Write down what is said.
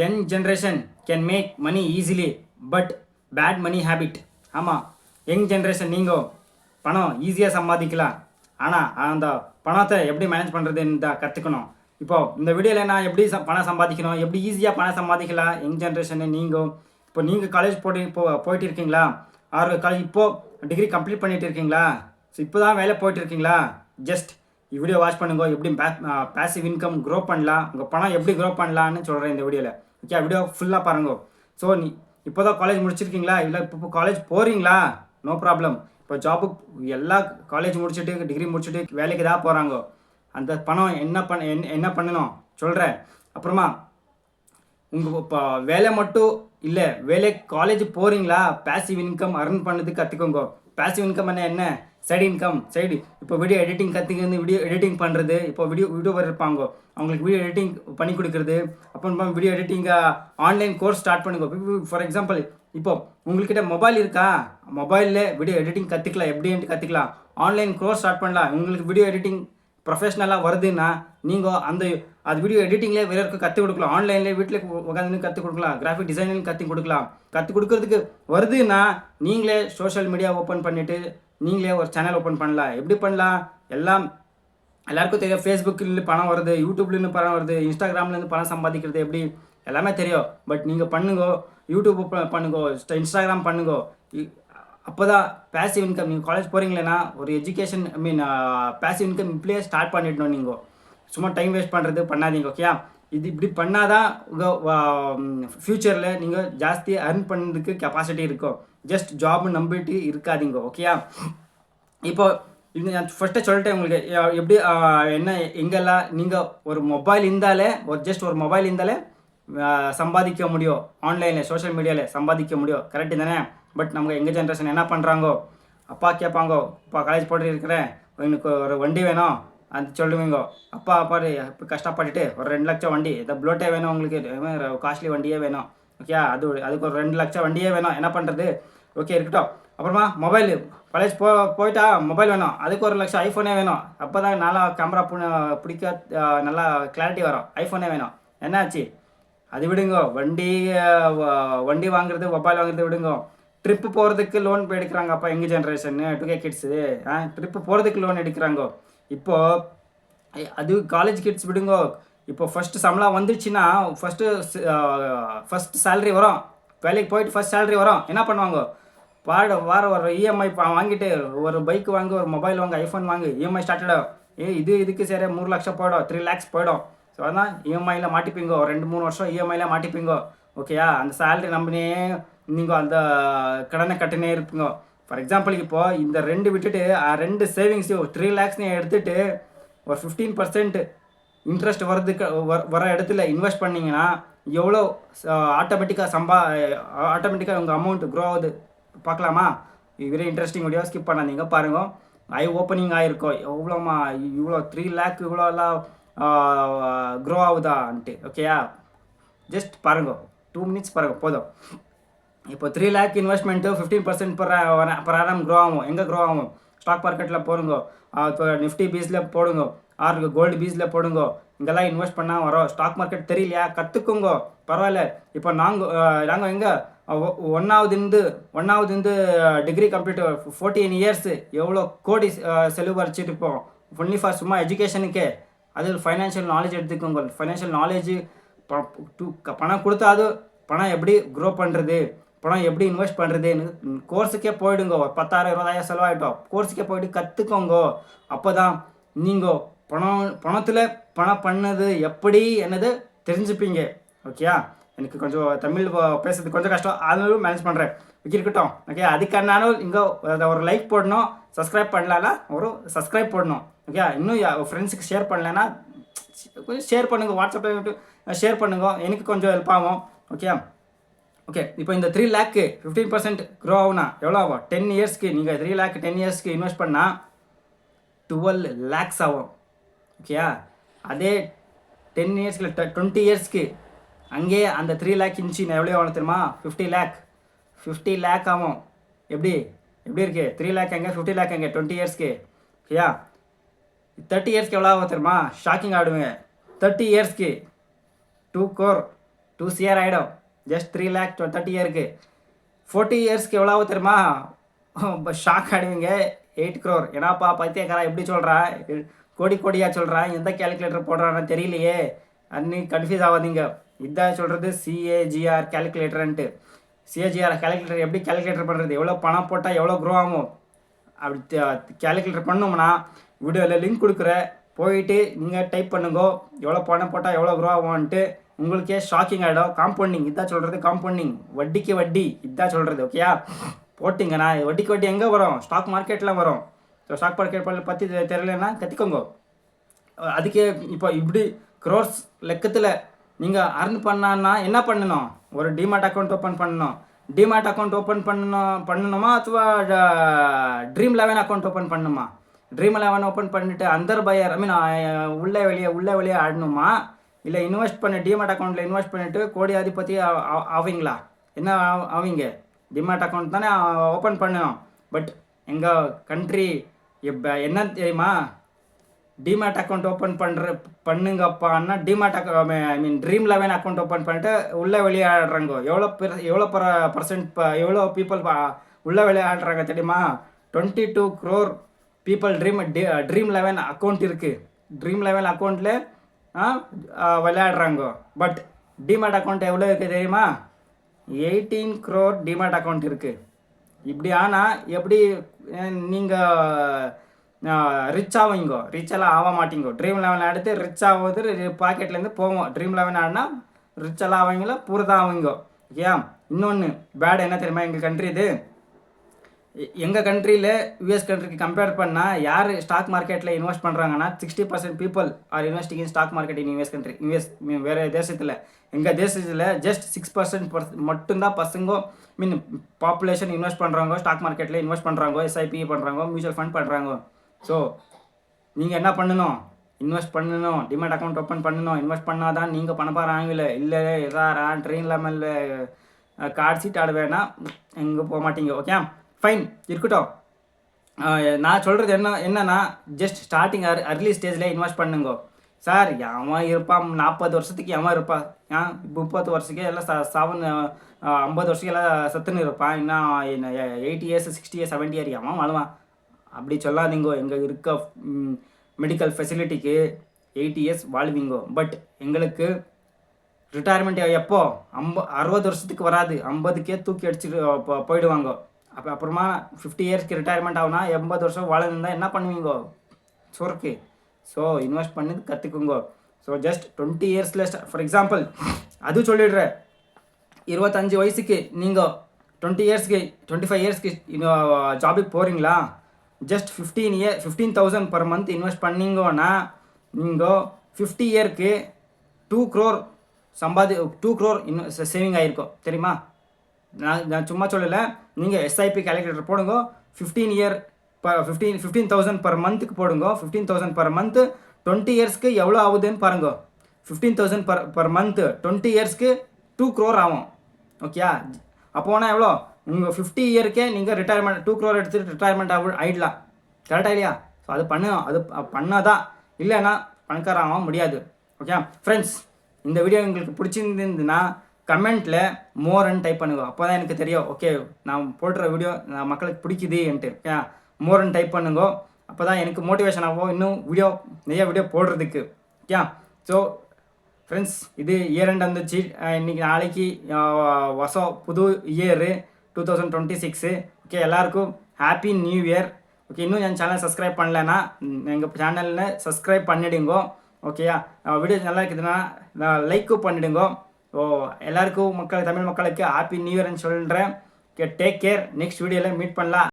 Young generation can make money easily but bad money habit ஆமாம் young generation நீங்கள் பணம் ஈஸியாக சம்பாதிக்கலாம். ஆனால் அந்த பணத்தை எப்படி மேனேஜ் பண்ணுறதுன்னு தான் கற்றுக்கணும் இப்போது இந்த வீடியோவில் நான் எப்படி பணம் சம்பாதிக்கணும் எப்படி ஈஸியாக பணம் சம்பாதிக்கலாம் யங் ஜென்ரேஷனு நீங்கள் இப்போ நீங்கள் காலேஜ் போட்டு இப்போ போயிட்டு இருக்கீங்களா? ஆறு காலேஜ் இப்போது டிகிரி கம்ப்ளீட் பண்ணிட்டு இருக்கீங்களா? ஸோ இப்போ தான் வேலை போயிட்டு இருக்கீங்களா? ஜஸ்ட் வீடியோ வாட்ச் பண்ணுங்க எப்படி பேசிவ் இன்கம் க்ரோ பண்ணலாம் உங்கள் பணம் எப்படி க்ரோ பண்ணலான்னு சொல்கிறேன் இந்த வீடியோவில் ஓகே வீடியோ ஃபுல்லாக பாருங்க. ஸோ நீ இப்போ தான் காலேஜ் முடிச்சிருக்கீங்களா? இல்லை இப்போ காலேஜ் போகிறீங்களா நோ ப்ராப்ளம் இப்போ ஜாபுக்கு எல்லா காலேஜ் முடிச்சுட்டு டிகிரி முடிச்சுட்டு வேலைக்கு தான் போகிறாங்க அந்த பணம் என்ன பண்ண என்ன- என்ன பண்ணணும்? சொல்கிறேன் அப்புறமா உங்கள் இப்போ வேலை மட்டும் இல்லை வேலை காலேஜ் போகிறீங்களா பேசிவ் இன்கம் அர்ன் பண்ணது கற்றுக்கோங்க பேசிவ் இன்கம் என்ன என்ன? சைடு இன்கம் சைடு இப்போ வீடியோ எடிட்டிங் கற்றுக்கிறது வீடியோ எடிட்டிங் பண்ணுறது இப்போ வீடியோ வீடியோவர் இருப்பாங்க. அவங்களுக்கு வீடியோ எடிட்டிங் பண்ணி கொடுக்குறது. அப்புறம் வீடியோ எடிட்டிங்காக ஆன்லைன் கோர்ஸ் ஸ்டார்ட் பண்ணுங்க. ஃபார் எக்ஸாம்பிள் இப்போ உங்கள்கிட்ட மொபைல் இருக்கா? மொபைலில் வீடியோ எடிட்டிங் கற்றுக்கலாம் எப்படின்ட்டு கற்றுக்கலாம் ஆன்லைன் கோர்ஸ் ஸ்டார்ட் பண்ணலாம். உங்களுக்கு வீடியோ எடிட்டிங் ப்ரொஃபஷ்னலாக வருதுன்னா நீங்கள் அந்த அது வீடியோ எடிட்டிங்லேயே வேறருக்கு கற்றுக் கொடுக்கலாம். ஆன்லைன்லேயே வீட்டில் உட்காந்து கற்றுக் கொடுக்கலாம். கிராஃபிக் டிசைனிங் கற்றுக் கொடுக்கலாம். கற்றுக் கொடுக்கறதுக்கு வருதுன்னா நீங்களே சோஷியல் மீடியா ஓப்பன் பண்ணிவிட்டு நீங்களே ஒரு சேனல் ஓப்பன் பண்ணலாம். எப்படி பண்ணலாம்? எல்லாம் எல்லாருக்கும் தெரியும். ஃபேஸ்புக்கில் பணம் வருது யூடியூப்லேருந்து பணம் வருது இன்ஸ்டாகிராம்லேருந்து பணம் சம்பாதிக்கிறது எப்படி? எல்லாமே தெரியும். பட் நீங்கள் பண்ணுங்க யூடியூப் பண்ணுங்க இன்ஸ்டாகிராம் பண்ணுங்க அப்போ தான் பேசிவ் இன்கம் நீங்கள் காலேஜ் போகிறீங்களேன்னா ஒரு education I mean passive income இப்படியே ஸ்டார்ட் பண்ணிடணும் நீங்கள் சும்மா டைம் வேஸ்ட் பண்ணுறது பண்ணாதீங்க ஓகே இது இப்படி பண்ணாதான் உங்கள் ஃப்யூச்சரில் நீங்கள் ஜாஸ்தி அர்ன் பண்ணுறதுக்கு கெப்பாசிட்டி இருக்கும் ஜஸ்ட் ஜாப் நம்பிட்டு இருக்காதீங்க ஓகேயா இப்போ இது நான் ஃபஸ்ட்டே சொல்லிட்டேன் உங்களுக்கு. எப்படி என்ன எங்கெல்லாம் நீங்கள் ஒரு மொபைல் இருந்தாலே ஒரு ஜஸ்ட் ஒரு மொபைல் இருந்தாலே சம்பாதிக்க முடியும். ஆன்லைனில் சோஷியல் மீடியாவில் சம்பாதிக்க முடியும். கரெக்டு தானே? பட் நம்ம எங்கள் ஜென்ரேஷன் என்ன பண்ணுறாங்கோ அப்பா கேட்பாங்கோ அப்பா காலேஜ் போட்டு இருக்கிறேன். எனக்கு ஒரு வண்டி வேணும். அது சொல்லுவீங்கோ அப்பா பாரு இப்போ கஷ்டப்பட்டுட்டு ஒரு ரெண்டு லட்சம் வண்டி இந்த ப்ளோட்டே வேணும் உங்களுக்கு காஸ்ட்லி வண்டியே வேணும். ஓகே அது அதுக்கு ஒரு ரெண்டு லட்சம் வண்டியே வேணும். என்ன பண்ணுறது ஓகே இருக்கட்டும். அப்புறமா மொபைல் காலேஜ் போ போயிட்டா மொபைல் வேணும். அதுக்கு ஒரு லட்சம் ஐஃபோனே வேணும். அப்போ தான் நல்லா கேமரா பிடிக்க நல்லா கிளாரிட்டி வரும். ஐஃபோனே வேணும். என்னாச்சு? அது விடுங்க. வண்டி வ- வண்டி வாங்குறது மொபைல் வாங்குறது விடுங்கோ. ட்ரிப்பு போகிறதுக்கு லோன் போய் எடுக்கிறாங்க. அப்போ எங்கள் generation two K kids trip போகிறதுக்கு லோன் எடுக்கிறாங்கோ. இப்போது அது காலேஜ் கிட்ஸ் விடுங்கோ. இப்போ ஃபஸ்ட்டு சம்பளம் வந்துச்சுன்னா ஃபஸ்ட்டு ஃபஸ்ட் சேலரி வரும். வேலைக்கு போயிட்டு ஃபஸ்ட் சேலரி வரும். என்ன பண்ணுவாங்க? வார வாரம் ஒரு இஎம்ஐ வாங்கிட்டு ஒரு பைக் வாங்கு ஒரு மொபைல் வாங்க ஐஃபோன் வாங்கு இஎம்ஐ ஸ்டார்ட் ஏ இது இதுக்கு சரி மூணு லட்சம் போயிடும். த்ரீ லேக்ஸ் போயிடும். ஸோ அதான் இஎம்ஐயில் மாட்டிப்பீங்கோ. ரெண்டு மூணு வருஷம் இஎம்ஐயில் மாட்டிப்பீங்கோ. ஓகேயா அந்த சேலரி நம்பினே நீங்கள் அந்த கடனை கட்டினே இருப்பீங்க. ஃபார் எக்ஸாம்பிள் இப்போது இந்த ரெண்டு விட்டுட்டு ரெண்டு சேவிங்ஸ் த்ரீ லேக்ஸ்னையும் எடுத்துட்டு ஒரு ஃபிஃப்டீன் பர்சன்ட் இன்ட்ரெஸ்ட் வரதுக்கு வர- வர இடத்துல இன்வெஸ்ட் பண்ணிங்கன்னா எவ்வளோ ஆட்டோமேட்டிக்காக சம்பா ஆட்டோமேட்டிக்காக உங்கள் அமௌண்ட் க்ரோ ஆகுது. பார்க்கலாமா? வெரி இன்ட்ரெஸ்டிங் வீடியோ ஸ்கிப் பண்ணாதீங்க. பாருங்க. ஐ ஓப்பனிங் ஆகிருக்கோம் எவ்வளோமா இவ்வளோ த்ரீ லேக் இவ்வளோலாம் க்ரோ ஆகுதான்ட்டு ஓகேயா ஜஸ்ட் பாருங்க. டூ மினிட்ஸ் பாருங்க. போதும். இப்போ three lakh investment fifteen percent per per annum grow ஆகும். எங்கே க்ரோ ஆகும்? ஸ்டாக் மார்க்கெட்டில் போடுங்க. இப்போ நிஃப்டி பீஸில் போடுங்க. ஆர் கோல்டு பீஸில் போடுங்க. இங்கெல்லாம் இன்வெஸ்ட் பண்ணால் வரோம். ஸ்டாக் மார்க்கெட் தெரியலையா? கற்றுக்குங்க பரவாயில்ல. இப்போ நாங்கள் நாங்கள் எங்கே? ஒன்றாவதுந்து ஒன்றாவதுந்து டிகிரி கம்ப்ளீட் ஃபோர்டீன் இயர்ஸ் எவ்வளோ கோடி செலவு வரைச்சிட்டு இருப்போம் ஒன்லி ஃபார் சும்மா எஜுகேஷனுக்கே அது ஃபைனான்ஷியல் நாலேஜ் எடுத்துக்கோங்க. ஃபைனான்ஷியல் நாலேஜ் பணம் கொடுத்தாது பணம் எப்படி க்ரோ பண்ணுறது பணம் எப்படி இன்வெஸ்ட் பண்ணுறதுன்னு கோர்ஸுக்கே போயிடுங்க. ஒரு பத்தாயிரம் இருபதாயிரம் செலவாயிட்டோம். கோர்ஸுக்கே போயிட்டு கற்றுக்கோங்க அப்போ தான் நீங்கள் பணம் பணத்தில் பணம் பண்ணது எப்படி என்னது தெரிஞ்சுப்பீங்க. ஓகேயா எனக்கு கொஞ்சம் தமிழ் பேசுறது கொஞ்சம் கஷ்டம். ஆனாலும் மேனேஜ் பண்ணுறேன் ஓகே இருக்கட்டும். ஓகே அதுக்கானாலும் இங்கே ஒரு லைக் போடணும். சப்ஸ்கிரைப் பண்ணலன்னா ஒரு சப்ஸ்கிரைப் போடணும். ஓகே இன்னும் ஃப்ரெண்ட்ஸுக்கு ஷேர் பண்ணலன்னா கொஞ்சம் ஷேர் பண்ணுங்கள் வாட்ஸ்அப்பில் ஷேர் பண்ணுங்க. எனக்கு கொஞ்சம் ஹெல்ப் ஆகும். ஓகே ஓகே இப்போ இந்த three lakh fifteen percent grow ஆகுனா எவ்வளோ ஆகும்? டென் இயர்ஸ்க்கு நீங்கள் த்ரீ லேக் டென் இயர்ஸ்க்கு இன்வெஸ்ட் பண்ணால் டுவெல் லேக்ஸ் ஆகும். ஓகேயா அதே டென் இயர்ஸ்க்கு டுவெண்ட்டி இயர்ஸ்க்கு அங்கே அந்த த்ரீ லேக் இன்ச்சு எவ்வளோ ஆகணும் தெரியுமா? ஃபிஃப்டி லேக் ஃபிஃப்டி லேக் ஆகும். எப்படி? எப்படி இருக்கு? த்ரீ லேக் எங்கே? ஃபிஃப்டி லேக் எங்கே? டுவெண்ட்டி இயர்ஸ்க்கு ஓகேயா தேர்ட்டி இயர்ஸ்க்கு எவ்வளோ ஆகும் தெரியுமா? ஷாக்கிங் ஆகிடுவேங்க தேர்ட்டி இயர்ஸ்க்கு டூ கோர் டூ சியர் ஆகிடும் ஜஸ்ட் த்ரீ லேக் தேர்ட்டி இயருக்கு ஃபோர்ட்டி இயர்ஸ்க்கு எவ்வளோ ஆகும் தெரியுமா? ஷாக் ஆடுவீங்க எயிட் க்ரோர் ஏன்னாப்பா பைத்தியக்காரா எப்படி சொல்கிறான் கோடி கோடியாக சொல்கிறான் எந்த கேல்குலேட்டர் போடுறான்னு தெரியலையே. அன்னி கன்ஃபியூஸ் ஆகாதீங்க இதான் சொல்கிறது சிஏஜிஆர் கேல்குலேட்டர்ன்ட்டு சிஏஜிஆர் கேல்குலேட்டர் எப்படி கேல்குலேட்டர் பண்ணுறது எவ்வளோ பணம் போட்டால் எவ்வளோ க்ரோ ஆகும்? அப்படி கேல்குலேட்டர் பண்ணோம்னா வீடியோவில் லிங்க் கொடுக்குற போயிட்டு நீங்கள் டைப் பண்ணுங்க. எவ்வளோ பணம் போட்டால் எவ்வளோ க்ரோ ஆகும்ன்ட்டு உங்களுக்கே ஷாக்கிங் ஆகிடும் காம்பவுண்டிங் இதான் சொல்கிறது காம்பவுண்டிங் வட்டிக்கு வட்டி இதான் சொல்கிறது ஓகே போட்டிங்கண்ணா வட்டிக்கு வட்டி எங்கே வரும்? ஸ்டாக் மார்க்கெட்டில் வரும். ஸோ ஸ்டாக் மார்க்கெட் பற்றி தெரியலன்னா கற்றுக்கோங்க அதுக்கே இப்போ இப்படி க்ரோர்ஸ் லெக்கத்தில் நீங்கள் அர்ன் பண்ணான்னா என்ன பண்ணணும்? ஒரு டிமார்ட் அக்கௌண்ட் ஓப்பன் பண்ணணும். டிமார்ட் அக்கௌண்ட் ஓப்பன் பண்ணணும் பண்ணணுமா? அத்துவா ட்ரீம் லெவன் அக்கௌண்ட் ஓப்பன் பண்ணணுமா? ட்ரீம் லெவன் ஓப்பன் பண்ணிவிட்டு அந்தர் பையர் ஐ மீன் உள்ளே வெளியே உள்ளே வெளியே ஆடணுமா? இல்லை இன்வெஸ்ட் பண்ணி டிமாட் அக்கௌண்ட்டில் இன்வெஸ்ட் பண்ணிவிட்டு கோடி அதிபதி ஆவீங்களா? என்ன ஆவீங்க? டிமாட் அக்கௌண்ட் தானே ஓப்பன் பண்ணணும். பட் எங்கள் கண்ட்ரி இப்போ என்ன தெரியுமா? டிமேட் அக்கௌண்ட் ஓப்பன் பண்ணுற பண்ணுங்கப்பான்னா demat அக்கௌ I mean Dream Eleven account open பண்ணிட்டு உள்ளே விளையாடுறாங்க. எவ்வளோ பெர் எவ்வளோ பர பர்சன்ட் எவ்வளோ பீப்புள் உள்ளே விளையாடுறாங்க தெரியுமா? Twenty two crore people Dream Dream Eleven account இருக்குது ட்ரீம் லெவன் அக்கௌண்ட்டில் விளையாடுறாங்க. பட் டிமேட் அக்கௌண்ட் எவ்வளோ இருக்குது தெரியுமா? எயிட்டீன் க்ரோர் டிமேட் அக்கௌண்ட் இருக்குது இப்படி ஆனால் எப்படி நீங்கள் ரிச் ஆவீங்கோ. ரிச் எல்லாம் ஆக மாட்டீங்க. ட்ரீம் லெவன் எடுத்து ரிச் ஆகுது பாக்கெட்லேருந்து போவோம் ட்ரீம் லெவன் ஆடினா ரிச் எல்லாம் ஆவீங்களோ? பூரதான் ஆவீங்க. ஏன்? இன்னொன்று பேட் என்ன தெரியுமா எங்கள் கண்ட்ரி இது? எங்கள் கண்ட்ரியில் யூஎஸ் கண்ட்ரிக்கு கம்பேர் பண்ணால் யார் ஸ்டாக் மார்க்கெட்டில் இன்வெஸ்ட் பண்ணுறாங்கன்னா sixty percent people are investing in stock market in US country US வேறு தேசத்தில். எங்கள் தேசத்தில் ஜஸ்ட் சிக்ஸ் பர்சன்ட் மட்டும்தான் பசங்க மீன் பாப்புலேஷன் இன்வெஸ்ட் பண்ணுறாங்க ஸ்டாக் மார்க்கெட்டில் இன்வெஸ்ட் பண்ணுறாங்க எஸ்ஐபி பண்ணுறாங்க மியூச்சுவல் ஃபண்ட் பண்ணுறாங்க ஸோ நீங்கள் என்ன பண்ணணும்? இன்வெஸ்ட் பண்ணணும். டிமேட் அக்கௌண்ட் ஓப்பன் பண்ணணும். இன்வெஸ்ட் பண்ணால் தான் நீங்கள் பணப்பார ஆகல இல்லை எதாரா ட்ரெயின் லெமனில் கார்ட் சீட் ஆடுவேன்னா எங்கே போக மாட்டீங்க ஓகே ஃபைன் இருக்கட்டும். நான் சொல்கிறது என்ன என்னன்னா ஜஸ்ட் ஸ்டார்டிங் அர் அர்லி ஸ்டேஜில் இன்வெஸ்ட் பண்ணுங்க. சார் எவன் இருப்பான் நாற்பது வருஷத்துக்கு எவன் இருப்பான் ஏன் முப்பது வருஷத்துக்கு எல்லாம் ச செவன் ஐம்பது வருஷத்துக்கு எல்லாம் சத்துன்னு இருப்பான். இன்னும் eighty years sixty years seventy year எவன் வாழ்வான்? அப்படி சொல்லாதீங்கோ. எங்கே இருக்க மெடிக்கல் ஃபெசிலிட்டிக்கு எயிட்டி இயர்ஸ் வாழ்வீங்கோ. பட் எங்களுக்கு ரிட்டையர்மெண்ட் எப்போ? ஐம்ப அறுபது வருஷத்துக்கு வராது. ஐம்பதுக்கே தூக்கி அடிச்சுட்டு போ- போயிடுவாங்க. அப்போ அப்புறமா ஃபிஃப்டி இயர்ஸ்க்கு ரிட்டையர்மெண்ட் ஆகுனா எண்பது வருஷம் வாழணுந்தா என்ன பண்ணுவீங்கோ? சொருக்கு. ஸோ இன்வெஸ்ட் பண்ணி கற்றுக்குங்கோ ஸோ ஜஸ்ட் டுவெண்ட்டி இயர்ஸில் ஃபார் எக்ஸாம்பிள் அது சொல்லிடுறேன் இருபத்தஞ்சு வயசுக்கு நீங்கள் டுவெண்ட்டி இயர்ஸ்க்கு டுவெண்ட்டி ஃபைவ் இயர்ஸ்க்கு ஜாபுக்கு போகிறீங்களா just fifteen year fifteen thousand per month invest பண்ணீங்கன்னா நீங்கள் ஃபிஃப்டி இயர்க்கு டூ க்ரோர் சம்பாதி டூ க்ரோர் இன்வெஸ்ட் சேவிங் ஆகிருக்கும் தெரியுமா? நான் நான் சும்மா சொல்லலை. நீங்கள் எஸ்ஐபி கேல்குலேட்டர் போடுங்க. ஃபிஃப்டீன் இயர் ப ஃபிஃப்டீன் ஃபிஃப்டீன் தௌசண்ட் பர் மந்த்துக்கு போடுங்க. Fifteen thousand per month twenty இயர்ஸ்க்கு எவ்வளோ ஆகுதுன்னு பாருங்க. Fifteen thousand per per month twenty இயர்ஸ்க்கு டூ க்ரோர் ஆகும். ஓகேயா அப்போனா எவ்வளோ? உங்கள் ஃபிஃப்டி இயர்க்கே நீங்கள் ரிட்டையர்மெண்ட் டூ க்ரோர் எடுத்துட்டு ரிட்டையர்மெண்ட் ஆக ஆயிடலாம். கரெக்டாக இல்லையா? ஸோ அது பண்ணணும் அது பண்ணால் தான் இல்லைன்னா பணக்காரன் ஆக முடியாது. ஓகே ஃப்ரெண்ட்ஸ் இந்த வீடியோ உங்களுக்கு பிடிச்சிருந்ததுன்னா கமெண்ட்டில் மோர்ன்னு டைப் பண்ணுங்க. அப்போ தான் எனக்கு தெரியும் ஓகே நான் போடுற வீடியோ நான் மக்களுக்கு பிடிக்குதுன்ட்டு. ஏன் மோர்ன்னு டைப் பண்ணுங்க. அப்போ தான் எனக்கு மோட்டிவேஷன் ஆகும் இன்னும் வீடியோ நிறைய வீடியோ போடுறதுக்கு. ஓகே ஸோ ஃப்ரெண்ட்ஸ் இது இயர் எண்ட் வந்துச்சு. இன்றைக்கி இன்னைக்கு நாளைக்கு வருஷம் புது year two thousand twenty six okay எல்லாருக்கும் ஹாப்பி நியூ இயர் ஓகே இன்னும் என் சேனல் சப்ஸ்கிரைப் பண்ணலைன்னா எங்கள் சேனலில் சப்ஸ்கிரைப் பண்ணிடுங்கோ. ஓகேயா வீடியோ நல்லா இருக்குதுன்னா லைக்கும் பண்ணிடுங்கோ. ஸோ எல்லாருக்கும் மக்கள் தமிழ் மக்களுக்கு ஹாப்பி நியூ இயர்னு சொல்கிறேன் டேக் கேர் நெக்ஸ்ட் வீடியோவில் மீட் பண்ணலாம்.